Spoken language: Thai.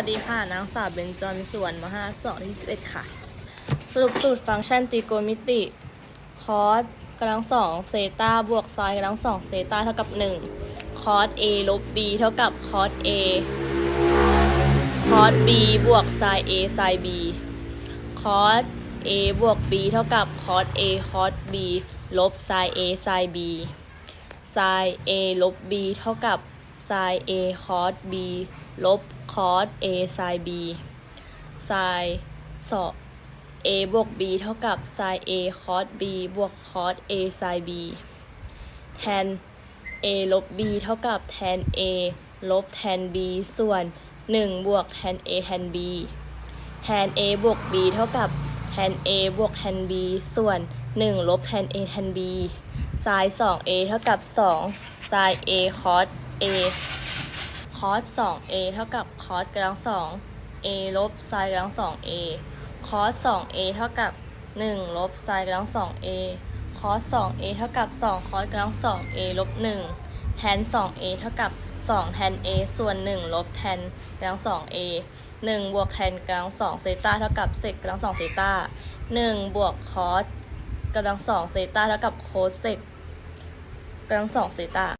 วัสดีค่ะ นางสาวเบนจอนสวนมหาสองที่11ค่ะ สรุปสูตรฟังก์ชันตรีโกณมิติ คอสกำลังสองเซตาบวกไซน์กำลังสองเซตาเท่ากับ 1 คอส A ลบ B เท่ากับคอส A คอส B บวกไซน์ A ไซน์ B คอส A บวก B เท่ากับคอส A คอส B ลบไซน์ A ไซน์ B ไซน์ A ลบ B เท่ากับ ไซน์ A คอส B ลบคอส A ไซน์ B ไซน์สอง A บวก B เท่ากับไซน์ A คอส B บวกคอส A ไซน์ B แทน A ลบ B เท่ากับแทน A ลบแทน B ส่วน 1 บวกแทน A แทน B แทน A บวก B เท่ากับแทน A บวกแทน B ส่วน 1 ลบแทน A แทน B ไซน์ 2A เท่ากับ2ไซน์ A คอส A คอส 2A เท่ากับคอสกำลัง2 A ลบไซน์กำลัง 2A คอส 2A เท่ากับ1ลบไซน์กำลัง 2A คอส 2A เท่ากับ2คอสกำลัง 2A ลบ1แทน 2A เท่ากับ2แทน A ส่วน1ลบแทนกำลัง 2A 1บวกแทนกำลัง2เซต้าเท่ากับเซกกำลัง2เซต้า1บวกคอสกำลัง2เซต้าเท่ากับโคสเซกกำลัง2เซต้า